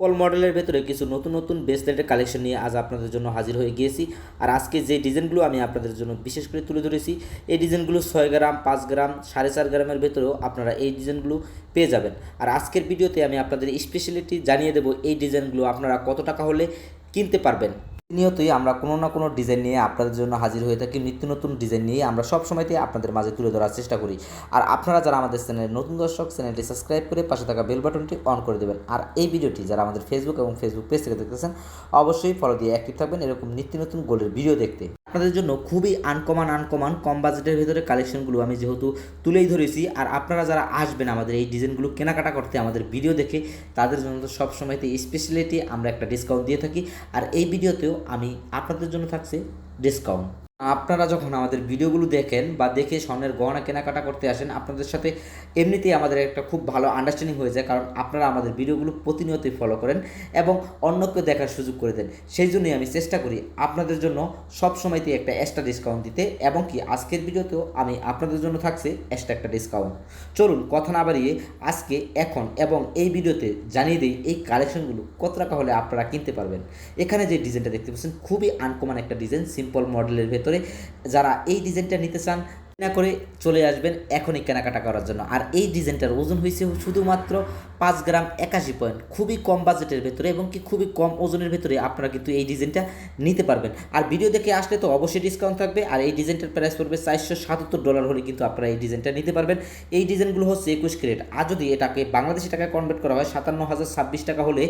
পল মডেলের ভেতরে কিছু নতুন নতুন ব্রেসলেটের কালেকশন নিয়ে আজ আপনাদের জন্য হাজির হয়ে গিয়েছি। আর আজকে যে ডিজাইনগুলো আমি আপনাদের জন্য বিশেষ করে তুলে ধরেছি, এই ডিজাইনগুলো ছয় গ্রাম, পাঁচ গ্রাম, সাড়ে চার গ্রামের ভেতরেও আপনারা এই ডিজাইনগুলো পেয়ে যাবেন। আর আজকের ভিডিওতে আমি আপনাদের স্পেশালিটি জানিয়ে দেবো এই ডিজাইনগুলো আপনারা কত টাকা হলে কিনতে পারবেন। নিয়তই আমরা কোনো না কোনো ডিজাইন নিয়ে আপনাদের জন্য হাজির হয়ে থাকি, নিত্য নতুন ডিজাইন নিয়ে আমরা সব সময়তেই আপনাদের মাঝে তুলে ধরার চেষ্টা করি। আর আপনারা যারা আমাদের চ্যানেলের নতুন দর্শক, চ্যানেলটি সাবস্ক্রাইব করে পাশে থাকা বেল বাটনটি অন করে দেবেন। আর এই ভিডিওটি যারা আমাদের ফেসবুক এবং ফেসবুক পেজ থেকে দেখতেছেন, অবশ্যই ফলো দিয়ে অ্যাক্টিভ থাকবেন এরকম নিত্য নতুন গোলের ভিডিও দেখতে। আপনাদের জন্য খুবই আনকমান আনকমান কম বাজেটের ভিতরে কালেকশনগুলো আমি যেহেতু তুলেই ধরেছি। আর আপনারা যারা আসবেন আমাদের এই ডিজাইনগুলো কেনাকাটা করতে আমাদের ভিডিও দেখে, তাদের জন্য তো সবসময়তে স্পেশালিটি আমরা একটা ডিসকাউন্ট দিয়ে থাকি। আর এই ভিডিওতেও আমি আপনাদের জন্য থাকছে ডিসকাউন্ট আপনারা যখন আমাদের ভিডিওগুলো দেখেন বা দেখে স্বর্ণের গহনা কেনাকাটা করতে আসেন, আপনাদের সাথে এমনিতেই আমাদের একটা খুব ভালো আন্ডারস্ট্যান্ডিং হয়ে যায়, কারণ আপনারা আমাদের ভিডিওগুলো প্রতিনিয়তই ফলো করেন এবং অন্যকে দেখার সুযোগ করে দেন। সেই জন্যই আমি চেষ্টা করি আপনাদের জন্য সব সময়তেই একটা এক্সট্রা ডিসকাউন্ট দিতে এবং কি আজকের ভিডিওতেও আমি আপনাদের জন্য থাকছে এক্সট্রা একটা ডিসকাউন্ট চলুন কথা না বাড়িয়ে আজকে, এখন এবং এই ভিডিওতে জানিয়ে দিই এই কালেকশনগুলো কত টাকা হলে আপনারা কিনতে পারবেন। এখানে যে ডিজাইনটা দেখতে পাচ্ছেন, খুবই আনকমন একটা ডিজাইন সিম্পল মডেলের ভেতরে যারা এই ডিজাইনটা নিতে চান না করে চলে আসবেন এখনই কেনাকাটা করার জন্য। আর এই ডিজাইনটার ওজন হয়েছে শুধুমাত্র পাঁচ গ্রাম একাশি পয়েন্ট। খুবই কম বাজেটের ভেতরে এবং কি খুবই কম ওজনের ভেতরে আপনারা কিন্তু এই ডিজাইনটা নিতে পারবেন। আর ভিডিও দেখে আসলে তো অবশ্যই ডিসকাউন্ট থাকবে। আর এই ডিজাইনটার প্রাইস পড়বে চারশো সাতাত্তর ডলার হলে কিন্তু আপনারা এই ডিজাইনটা নিতে পারবেন। এই ডিজাইনগুলো হচ্ছে একুশ ক্রেট আর যদি এটাকে বাংলাদেশি টাকায় কনভার্ট করা হয় সাতান্ন হাজার ছাব্বিশ টাকা হলে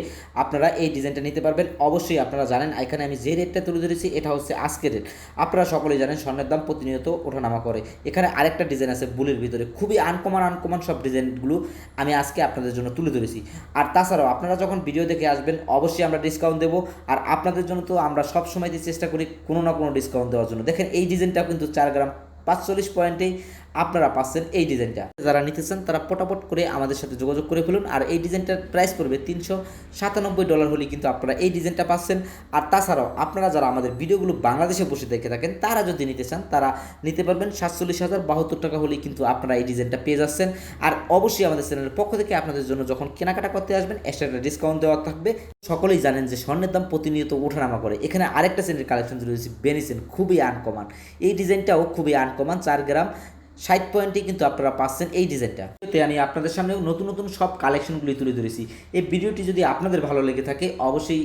আপনারা এই ডিজাইনটা নিতে পারবেন। অবশ্যই আপনারা জানেন, এখানে আমি যে রেটটা তুলে ধরেছি, এটা হচ্ছে আজকের রেট। আপনারা সকলেই জানেন, স্বর্ণের দাম প্রতিনিয়ত ওঠানামা করে। এখানে আরেকটা ডিজাইন আছে বুলের ভিতরে। খুবই আনকমন আনকমন সব ডিজাইনগুলো আমি আজকে আপনাদের জন্য তুলে ধরেছি। আর তাছাড়াও আপনারা যখন ভিডিও দেখে আসবেন, অবশ্যই আমরা ডিসকাউন্ট দেবো। আর আপনাদের জন্য তো আমরা সব সময় চেষ্টা করি কোনো না কোনো ডিসকাউন্ট দেওয়ার জন্য। দেখেন এই ডিজাইনটা কিন্তু চার গ্রাম পাঁচচল্লিশ পয়েন্টেই আপনারা পাচ্ছেন এই ডিজাইনটা। যারা নিতে চান তারা পটাপট করে আমাদের সাথে যোগাযোগ করে ফেলুন। আর এই ডিজাইনটার প্রাইস পড়বে তিনশো সাতানব্বই ডলার হলে কিন্তু আপনারা এই ডিজাইনটা পাচ্ছেন। আর তাছাড়াও আপনারা যারা আমাদের ভিডিওগুলো বাংলাদেশে বসে দেখে থাকেন, তারা যদি নিতে চান তারা নিতে পারবেন সাতচল্লিশ হাজার বাহাত্তর টাকা হলেই কিন্তু আপনারা এই ডিজাইনটা পেয়ে যাচ্ছেন। আর অবশ্যই আমাদের চ্যানেলের পক্ষ থেকে আপনাদের জন্য যখন কেনাকাটা করতে আসবেন, এক্সট্রা ডিসকাউন্ট দেওয়া থাকবে। সকলেই জানেন যে স্বর্ণের দাম প্রতিনিয়ত ওঠানামা করে। এখানে আরেকটা শ্রেণির কালেকশন রয়েছে বেনিসেন খুবই আনকমন। এই ডিজাইনটাও খুবই আনকমন চার গ্রাম, ষাট পয়েন্টে কিন্তু আপনারা পাচ্ছেন এই ডিজাইনটা। তো আমি আপনাদের সামনে নতুন নতুন সব কালেকশনগুলি তুলে ধরেছি। এই ভিডিওটি যদি আপনাদের ভালো লেগে থাকে, অবশ্যই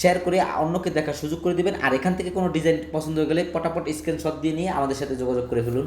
শেয়ার করে অন্যকে দেখার সুযোগ করে দেবেন। আর এখান থেকে কোনো ডিজাইন পছন্দ হয়ে গেলে পটাপট স্ক্রিনশট দিয়ে নিয়ে আমাদের সাথে যোগাযোগ করে ফেলুন।